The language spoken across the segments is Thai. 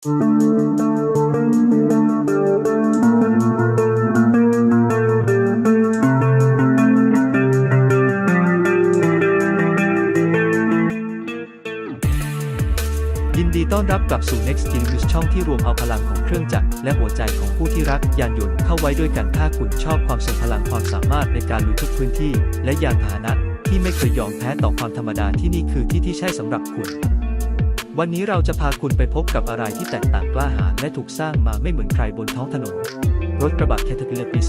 ยินดีต้อนรับกลับสู่ Next Gen News ช่องที่รวมเอาพลังของเครื่องจักรและหัวใจของผู้ที่รักยานยนต์เข้าไว้ด้วยกันถ้าคุณชอบความทรงพลังความสามารถในการลุยทุกพื้นที่ และยานพาหนะที่ไม่เคยยอมแพ้ต่อความธรรมดาที่นี่คือที่ที่ใช่สำหรับคุณ วันนี้เราจะพาคุณไปพบกับอะไรที่แตกต่างกล้าหาญและถูกสร้างมาไม่เหมือนใครบนท้องถนน รถกระบะ Caterpillar ปี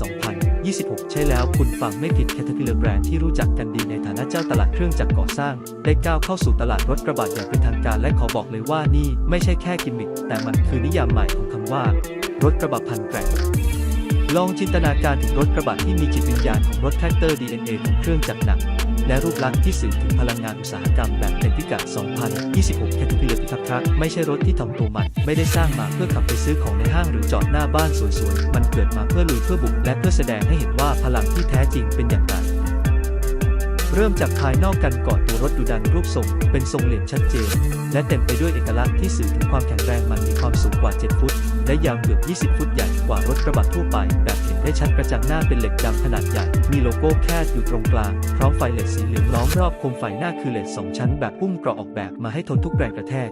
2026 ใช่แล้วคุณฟังไม่ผิด Caterpillar แบรนด์ที่รู้จักกันดีในฐานะเจ้าตลาดเครื่องจักรก่อสร้าง ได้ก้าวเข้าสู่ตลาดรถกระบะอย่างเป็นทางการและขอบอกเลยว่านี่ไม่ใช่แค่กิมมิคแต่มันคือนิยามใหม่ของคำว่า รถกระบะพันแกร่งลองจินตนาการถึงรถกระบะที่มีจิตวิญญาณของรถแท็กเตอร์ DNA ของเครื่องจักรหนัก และรูปลักษณ์ที่สื่อถึงพลังงานอุตสาหกรรมแบบเต็มพิกัด 2026 Caterpillar Pickup Truck ไม่ใช่รถที่ถ่อมตัวมัน ไม่ได้สร้างมาเพื่อขับไปซื้อของในห้างหรือจอดหน้าบ้านสวยๆ มันเกิดมาเพื่อลุยเพื่อบุกและเพื่อแสดงให้เห็นว่าพลังที่แท้จริงเป็นอย่างไร เริ่มจากภายนอกกันก่อนตัวรถดูดันรูปทรง เป็นทรงเหลี่ยมชัดเจน และเต็มไปด้วยเอกลักษณ์ที่สื่อถึงความแข็งแรงมันมีความสูงกว่า 7 ฟุต และยาวเกือบ 20 ฟุตใหญ่กว่ารถกระบะทั่วไป แบบเห็นได้ชัดกระจังหน้าเป็นเหล็กดำขนาดใหญ่ มีโลโก้แคดอยู่ตรงกลาง พร้อมไฟเลสสีเหลืองล้อมรอบโคมไฟหน้าคือเลสสองชั้นแบบพุ่มกราะออกแบบมาให้ทนทุกแรงกระแทก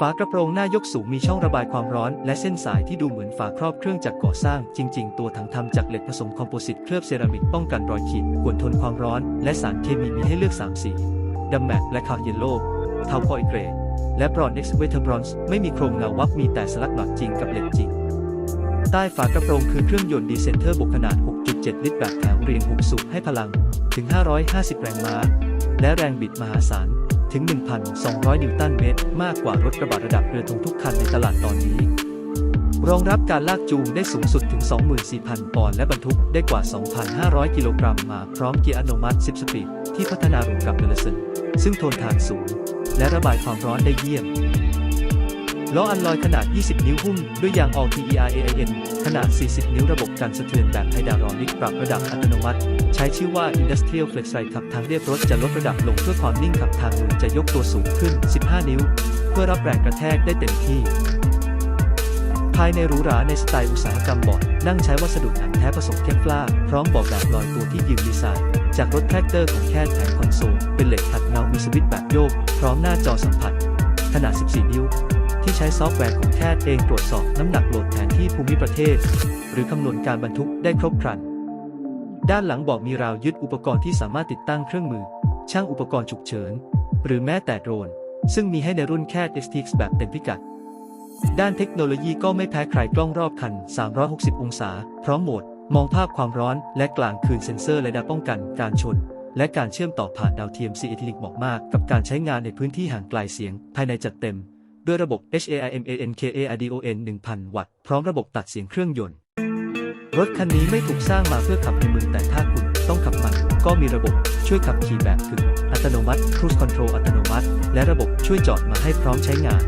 ฝากระโปรงหน้ายกสูงมีช่องระบายความร้อน และเส้นสายที่ดูเหมือนฝาครอบเครื่องจักรก่อสร้าง จริง ๆ ตัวถังทำจากเหล็กผสมคอมโพสิตเคลือบเซรามิกป้องกันรอยขีดกวนทนความร้อน และสารเคมีมีให้เลือก 3 สีดำแมทและขาวเยลโล่เทาคอยเกรย์และบรอนเอ็กซ์เวเทอร์บรอนซ์ไม่มีโครงเงาวับมีแต่สลักหลอดจริงกับเหล็กจริง ใต้ฝากระโปรงคือเครื่องยนต์ดีเซนเตอร์บวกขนาด 6.7 ลิตรแบบแถวเรียง6สูบให้พลังถึง 550 แรงม้า และแรงบิดมหาศาล ถึง 1,200 นิวตันเมตร มากกว่ารถกระบะระดับเรือธงทุกคันในตลาดตอนนี้ รองรับการลากจูงได้สูงสุดถึง 24,000 ปอนด์และบรรทุกได้กว่า 2,500 กิโลกรัมมาพร้อมเกียร์อัตโนมัติ 10 สปีดที่พัฒนารวมกับเดลเซนซึ่งทนทานสูง และระบายความร้อนได้เยี่ยม ล้ออัลลอยขนาด 20 นิ้วหุ้มด้วยยาง All TERAIN ขนาด 40 นิ้วระบบการสะเทือนแบบไฮดรอลิกปรับระดับอัตโนมัติ ใช้ชื่อว่า Industrial flexi ขับทางเรียบรถจะลดระดับลงเพื่อความนิ่งขับทางมือจะยกตัวสูงขึ้น 15 นิ้ว เพื่อรับแรงกระแทกได้เต็มที่ ภายในหรูหราในสไตล์อุตสาหกรรมบอร์ดนั่งใช้วัสดุหนังแท้ผสมเคปลาพร้อมเบอกแบบลอยตัวที่ยืมดีไซน์จากรถแทรกเตอร์ของแค่แผงคอนโซลเป็นเหล็กขัดเงามีสวิตช์แบบโยก พร้อมหน้าจอสัมผัส ขนาด 14 นิ้ว ที่ใช้ซอฟต์แวร์ของแคดเองตรวจสอบน้ำหนักโหลดแผนที่ภูมิประเทศ หรือคำนวณการบรรทุกได้ครบครัน ด้านหลังบอกมีราวยึดอุปกรณ์ที่สามารถติดตั้งเครื่องมือ ช่างอุปกรณ์ฉุกเฉิน หรือแม้แต่โดรน ซึ่งมีให้ในรุ่นแค่ STX แบบเต็มพิกัด ด้านเทคโนโลยีก็ไม่แพ้ใครกล้องรอบคัน 360 องศา พร้อมโหมด มองภาพความร้อน และกลางคืนเซ็นเซอร์และดาป้องกัน การชนและการเชื่อมต่อผ่านดาวเทียม CAT Link เหมาะมากกับการใช้งานในพื้นที่ห่างไกลเสียง ภายในจัดเต็ม ด้วยระบบ HAIMANKARDON 1000 วัตต์ พร้อมระบบตัดเสียงเครื่องยนต์ รถคันนี้ไม่ถูกสร้างมาเพื่อขับในเมืองแต่ถ้าคุณต้องขับมัน ก็มีระบบช่วยขับขี่แบบกึ่งอัตโนมัติ Cruise Control อัตโนมัติ และระบบช่วยจอดมาให้พร้อมใช้งาน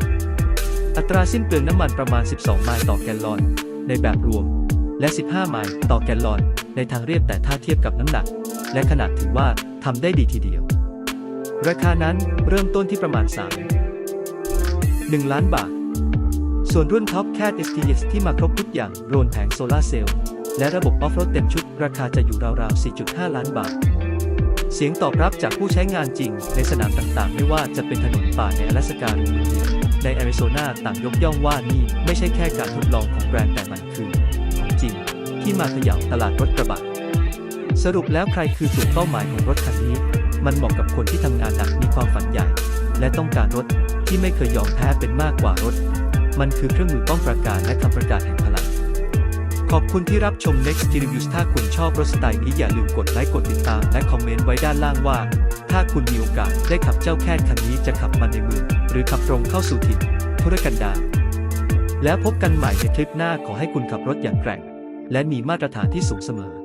อัตราสิ้นเปลืองน้ำมันประมาณ 12 ไมล์ต่อแกลลอน ในแบบรวม และ 15 ไมล์ต่อแกลลอน ในทางเรียบแต่ถ้าเทียบกับน้ำหนัก และขนาดถือว่าทำได้ดีทีเดียว ราคานั้นเริ่มต้นที่ประมาณ 3 1 ล้านบาท ส่วนรุ่นท็อปแค่ STX ที่มาครบทุกอย่างโดรนแผงโซลาร์เซลล์และระบบออฟโรดเต็มชุด ราคาจะอยู่ราวๆ 4.5 ล้านบาท เสียงตอบรับจากผู้ใช้งานจริง ในสนามต่างๆ ไม่ว่าจะเป็นถนนป่าในอลาสกาหรือในแอริโซนาต่างยกย่องว่านี่ไม่ใช่แค่การทดลองของแบรนด์แต่มันคือ ของจริง ที่มาขย่าตลาดรถกระบะสรุปแล้วใครคือกลุ่มเป้าหมายของรถคันนี้ มันเหมาะกับคนที่ทำงานหนักมีความฝันใหญ่ และต้องการรถ ที่ไม่เคยยอมแพ้เป็นมากกว่ารถ มันคือเครื่องมือป้องประกาศและคำประกาศแห่งพลัง ขอบคุณที่รับชม Next G Reviews ถ้าคุณชอบรถสไตล์นี้อย่าลืมกดไลค์กดติดตามและคอมเมนต์ไว้ด้านล่างว่า ถ้าคุณมีโอกาสได้ขับเจ้าแค่คันนี้จะขับมันในเมืองหรือขับตรงเข้าสู่ถิ่นธุรกันดารแล้วพบกันใหม่ในคลิปหน้าขอให้คุณขับรถอย่างแกร่ง และมีมาตรฐานที่สูงเสมอ